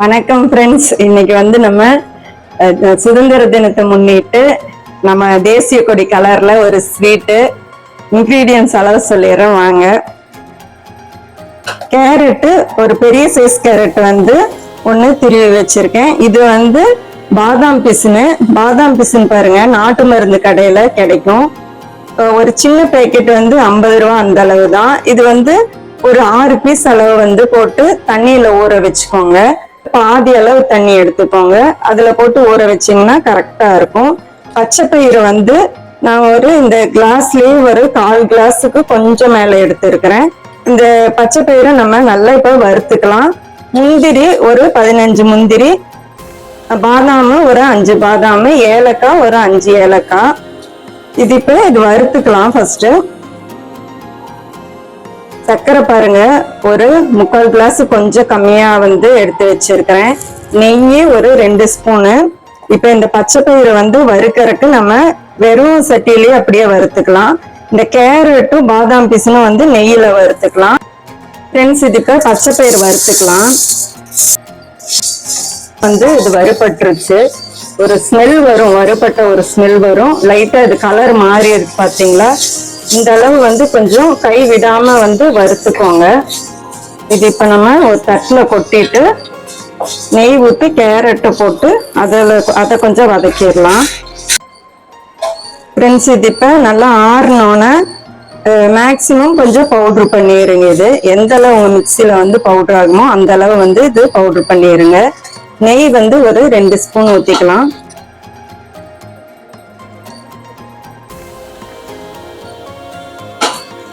வணக்கம் ஃப்ரெண்ட்ஸ் இன்னைக்கு வந்து நம்ம சுதந்திர தினத்தை முன்னிட்டு நம்ம தேசிய கொடி கலர்ல ஒரு ஸ்வீட்டு இன்க்ரீடியன்ஸ் அளவு சொல்லிடுறோம். வாங்க. கேரட்டு ஒரு பெரிய சைஸ் கேரட் வந்து ஒன்று திருவி வச்சிருக்கேன். இது வந்து பாதாம் பிசுனு பாதாம் பிசுன்னு பாருங்க நாட்டு மருந்து கடையில கிடைக்கும். ஒரு சின்ன பேக்கெட் வந்து ஐம்பது ரூபா அந்த அளவு தான் இது வந்து ஒரு ஆறு பீஸ் அளவு வந்து போட்டு தண்ணியில ஊற வச்சுக்கோங்க. பாதி அளவு தண்ணி எடுத்துக்கோங்க. அதுல போட்டு ஊற வச்சிங்கன்னா கரெக்டா இருக்கும். பச்சை பயிறு வந்து நான் ஒரு இந்த கிளாஸ்லயே ஒரு கால் கிளாஸுக்கு கொஞ்சம் மேல எடுத்துருக்கிறேன். இந்த பச்சை பயிரை நம்ம நல்லா இப்போ வறுத்துக்கலாம். முந்திரி ஒரு பதினஞ்சு முந்திரி பாதாம் ஒரு அஞ்சு பாதாம் ஏலக்காய் ஒரு அஞ்சு ஏலக்காய். இது இப்போ இது வறுத்துக்கலாம் ஃபர்ஸ்ட் சர்க்கரை பாருங்க. ஒரு முக்கால் கிளாஸ் கொஞ்சம் கம்மியா வந்து எடுத்து வச்சிருக்கிறேன். நெய் ஒரு ரெண்டு ஸ்பூனு இப்போ இந்த பச்சை பயிரை வந்து வறுக்கறதுக்கு நம்ம வெறும் சட்டியிலேயே அப்படியே வறுத்துக்கலாம். இந்த கேரட்டும் பாதாம் பீஸும் வந்து நெய்யில வறுத்துக்கலாம். ஃப்ரெண்ட்ஸ் இது இப்போ பச்சை பயிர் வறுத்துக்கலாம். வந்து இது வறுபட்டுருச்சு. ஒரு ஸ்மெல் வரும். வறுபட்ட ஒரு ஸ்மெல் வரும். லைட்டா இது கலர் மாறி இருக்கு பாத்தீங்களா? இந்த அளவு வந்து கொஞ்சம் கை விடாம வந்து வறுத்துக்கோங்க. இது இப்ப நம்ம ஒரு தட்டுல கொட்டிட்டு நெய் ஊற்றி கேரட்டை போட்டு அதில் அதை கொஞ்சம் வதக்கிடலாம். ஃப்ரெண்ட்ஸ் இது இப்போ நல்லா ஆறினோன்னே மேக்ஸிமம் கொஞ்சம் பவுட்ரு பண்ணிடுங்க இது. எந்த அளவு உங்கள் மிக்சியில் வந்து பவுட்ரு ஆகுமோ அந்த அளவு வந்து இது பவுட்ரு பண்ணிடுங்க நெய் வந்து ஒரு ரெண்டு ஸ்பூன் ஊற்றிக்கலாம்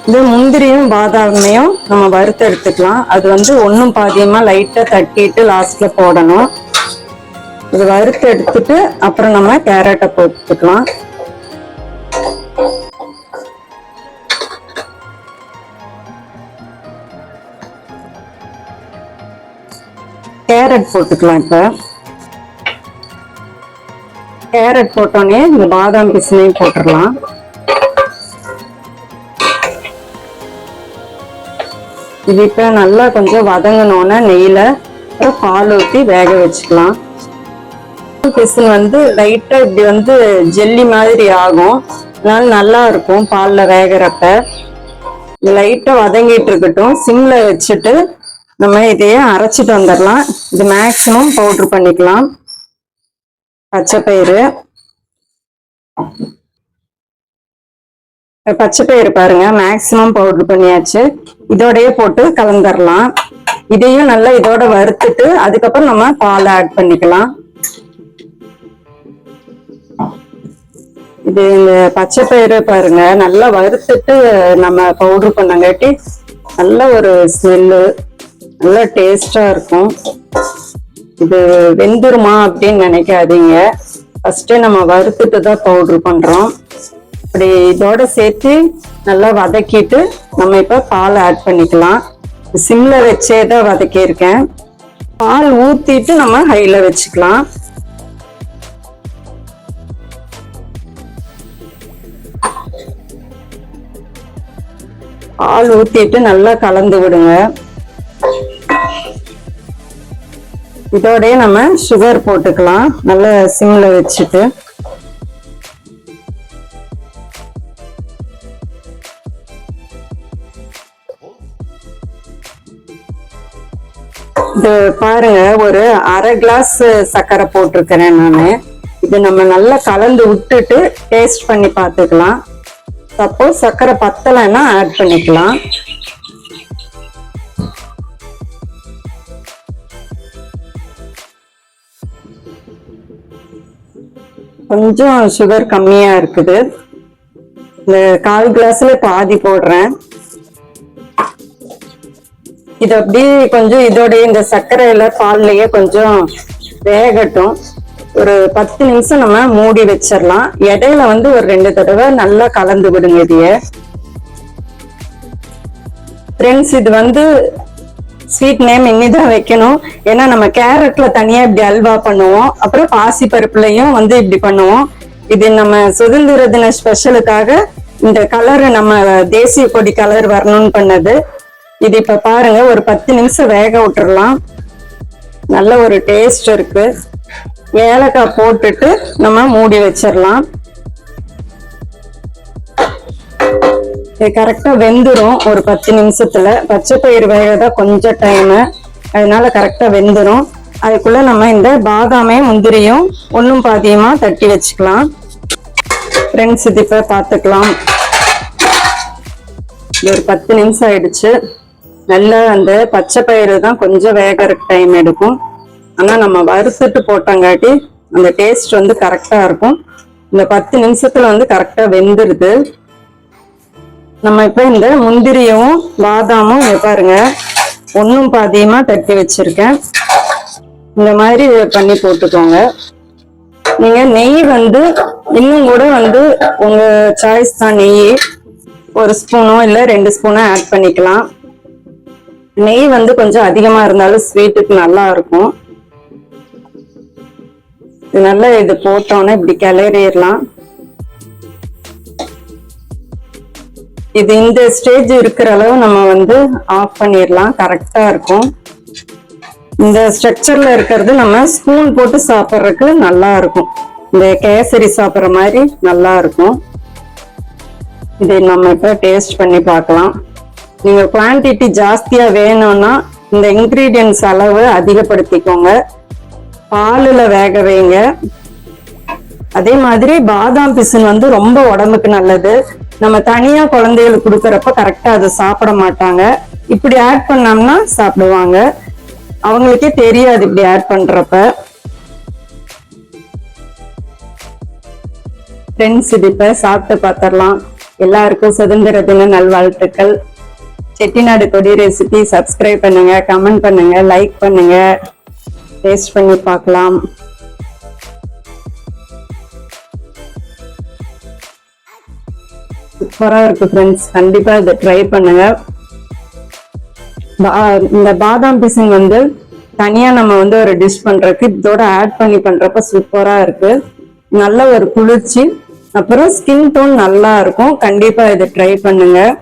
இது முந்திரியும் பாதாமையும் நம்ம வறுத்து எடுத்துக்கலாம். அது வந்து ஒன்றும் பாதியமாக லைட்டாக தட்டிட்டு லாஸ்ட்ல போடணும். இது வறுத்து எடுத்துட்டு அப்புறம் நம்ம கேரட்டை போட்டுக்கலாம். கேரட் போட்டுக்கலாம் இப்போ. கேரட் போட்டோன்னே இந்த பாதாம் பிசினையும் போட்டுடலாம் இது இப்போ நல்லா கொஞ்சம் வதங்கினோன்னே நெய்யில் பால் ஊற்றி வேக வச்சுக்கலாம். பிசின் வந்து லைட்டாக இப்படி வந்து ஜெல்லி மாதிரி ஆகும். அதனால நல்லா இருக்கும் பாலில் வேகிறப்ப. லைட்டாக வதங்கிட்டு இருக்கட்டும். சிம்மில் வச்சுட்டு நம்ம இதையே அரைச்சிட்டு வந்துடலாம். இது மேக்ஸிமம் பவுட்ரு பண்ணிக்கலாம். பச்சை பயிறு. பச்சை பயிறு பாருங்க மேக்ஸிமம் பவுடர் பண்ணியாச்சு. இதோடயே போட்டு கலந்துடலாம் இதையும் நல்லா இதோட வறுத்துட்டு அதுக்கப்புறம் நம்ம பால் ஆட் பண்ணிக்கலாம். இது இந்த பச்சை பயிறு பாருங்க நல்லா வறுத்துட்டு நம்ம பவுடர் பண்ணங்காட்டி நல்ல ஒரு ஸ்மெல்லு நல்ல டேஸ்டா இருக்கும். இது வெந்துருமா அப்படின்னு நினைக்காதீங்க. ஃபர்ஸ்டே நம்ம வறுத்துட்டு தான் பவுடர் பண்றோம். இப்படி இதோட சேர்த்து நல்லா வதக்கிட்டு நம்ம இப்ப பால் ஆட் பண்ணிக்கலாம். சிம்ல வச்சே தான் வதக்கியிருக்கேன். பால் ஊத்திட்டு நம்ம ஹைல வச்சுக்கலாம். பால் ஊத்திட்டு நல்லா கலந்து விடுங்க. இதோடய நம்ம சுகர் போட்டுக்கலாம். நல்லா சிம்ல வச்சுட்டு. இது பாருங்க ஒரு அரை கிளாஸ் சர்க்கரை போட்டிருக்கிறேன் நான். இது நம்ம நல்லா கலந்து விட்டுட்டு டேஸ்ட் பண்ணி பார்த்துக்கலாம். சப்போஸ் சர்க்கரை பத்தலைன்னா ஆட் பண்ணிக்கலாம். கொஞ்சம் சுகர் கம்மியா இருக்குது. இந்த கால் கிளாஸ்ல பாதி போடுறேன். இது அப்படியே கொஞ்சம் இதோடைய இந்த சர்க்கரையில பால்லயே கொஞ்சம் வேகட்டும். ஒரு பத்து நிமிஷம் நம்ம மூடி வச்சிடலாம் இடையில வந்து ஒரு ரெண்டு தடவை நல்லா கலந்து விடுங்க இதைய. ஃப்ரெண்ட்ஸ் இது வந்து ஸ்வீட் நேம் இனிதான் வைக்கணும். ஏன்னா நம்ம கேரட்ல தனியா இப்படி அல்வா பண்ணுவோம். அப்புறம் பாசி பருப்புலையும் வந்து இப்படி பண்ணுவோம். இது நம்ம சுதந்திர தின ஸ்பெஷலுக்காக இந்த கலர் நம்ம தேசிய கொடி கலர் வரணும்னு பண்ணது. இது இப்ப பாருங்க ஒரு பத்து நிமிஷம் வேக விட்டுறலாம். நல்ல ஒரு டேஸ்ட் இருக்கு. ஏலக்காய் போட்டுட்டு நம்ம மூடி வச்சிடலாம். இது கரெக்டா வெந்துரும் ஒரு பத்து நிமிஷத்துல. பச்சை பயிர் வேகதான் கொஞ்சம் டைமு அதனால கரெக்டா வெந்துடும் அதுக்குள்ள நம்ம இந்த பாதாமே முந்திரியும் ஒன்றும் பாதியமா தட்டி வச்சுக்கலாம். ஃப்ரெண்ட்ஸ் இது இப்போ பார்த்துக்கலாம் இது ஒரு பத்து நிமிஷம் ஆயிடுச்சு. நல்லா அந்த பச்சை பயிறு தான் கொஞ்சம் வேகறக்கு டைம் எடுக்கும். ஆனால் நம்ம வறுத்துட்டு போட்டங்காட்டி அந்த டேஸ்ட் வந்து கரெக்டாக இருக்கும். இந்த பத்து நிமிஷத்தில் வந்து கரெக்டாக வெந்துடுது நம்ம இப்போ இந்த முந்திரியும் பாதாமும் பாருங்க ஒன்றும் பாதியமாக தட்டி வச்சுருக்கேன். இந்த மாதிரி பண்ணி போட்டுக்கோங்க. நீங்கள் நெய் வந்து இன்னும் கூட வந்து உங்கள் சாய்ஸ் தான் நெய். ஒரு ஸ்பூனோ இல்லை ரெண்டு ஸ்பூனோ ஆட் பண்ணிக்கலாம். நெய் வந்து கொஞ்சம் அதிகமா இருந்தாலும் ஸ்வீட்டுக்கு நல்லா இருக்கும். நல்லா இது போட்டோன்னே இப்படி கிளறிடலாம். இது இந்த ஸ்டேஜ் இருக்கிற அளவு நம்ம வந்து ஆஃப் பண்ணிடலாம். கரெக்டா இருக்கும். இந்த ஸ்ட்ரக்சர்ல இருக்கிறது நம்ம ஸ்பூன் போட்டு சாப்பிட்றதுக்கு நல்லா இருக்கும். இந்த கேசரி சாப்பிட்ற மாதிரி நல்லா இருக்கும். இதை நம்ம இப்போ டேஸ்ட் பண்ணி பார்க்கலாம். நீங்க குவான்டிட்டி ஜாஸ்தியா வேணும்னா இந்த இன்கிரீடியன்ஸ் அளவு அதிகப்படுத்திக்கோங்க. பாலில் வேக வைங்க. அதே மாதிரி பாதாம் பிசின் வந்து ரொம்ப உடம்புக்கு நல்லது. நம்ம தனியா குழந்தைகளுக்கு கொடுக்குறப்ப கரெக்டா அதை சாப்பிட மாட்டாங்க. இப்படி ஆட் பண்ணோம்னா சாப்பிடுவாங்க. அவங்களுக்கே தெரியாது இப்படி ஆட் பண்றப்ப. ஃப்ரெண்ட்ஸ் இது இப்ப சாப்பிட்டு பார்த்துடலாம். எல்லாருக்கும் சுதந்திர தின நல்வாழ்த்துக்கள். செட்டிநாடு கொடி ரெசிபி சப்ஸ்கிரைப் பண்ணுங்க கமெண்ட் பண்ணுங்க லைக் பண்ணுங்க. டேஸ்ட் பண்ணி பார்க்கலாம். சூப்பராக இருக்கு ஃப்ரெண்ட்ஸ் கண்டிப்பாக இதை ட்ரை பண்ணுங்க. பா- இந்த பாதாம் பிசின் வந்து தனியாக நம்ம வந்து ஒரு டிஷ் பண்ணுறதுக்கு இதோட ஆட் பண்ணி பண்ணுறப்ப சூப்பராக இருக்கு. நல்ல ஒரு குளிர்ச்சி. அப்புறம் ஸ்கின் டோன் நல்லா இருக்கும். கண்டிப்பாக இதை ட்ரை பண்ணுங்க.